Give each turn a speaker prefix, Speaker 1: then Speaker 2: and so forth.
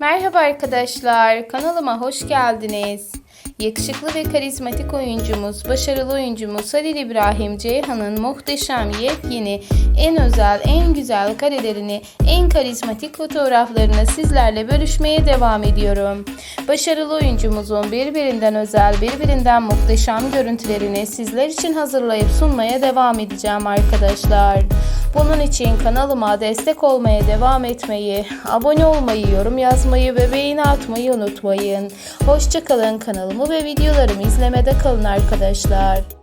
Speaker 1: Merhaba arkadaşlar, kanalıma hoş geldiniz. Yakışıklı ve karizmatik oyuncumuz, başarılı oyuncumuz Halil İbrahim Ceyhan'ın muhteşem, yepyeni, en özel, en güzel karelerini, en karizmatik fotoğraflarını sizlerle bölüşmeye devam ediyorum. Başarılı oyuncumuzun birbirinden özel, birbirinden muhteşem görüntülerini sizler için hazırlayıp sunmaya devam edeceğim arkadaşlar. Bunun için kanalıma destek olmaya devam etmeyi, abone olmayı, yorum yazmayı ve beğeni atmayı unutmayın. Hoşçakalın kanalımı ve videolarımı izlemede kalın arkadaşlar.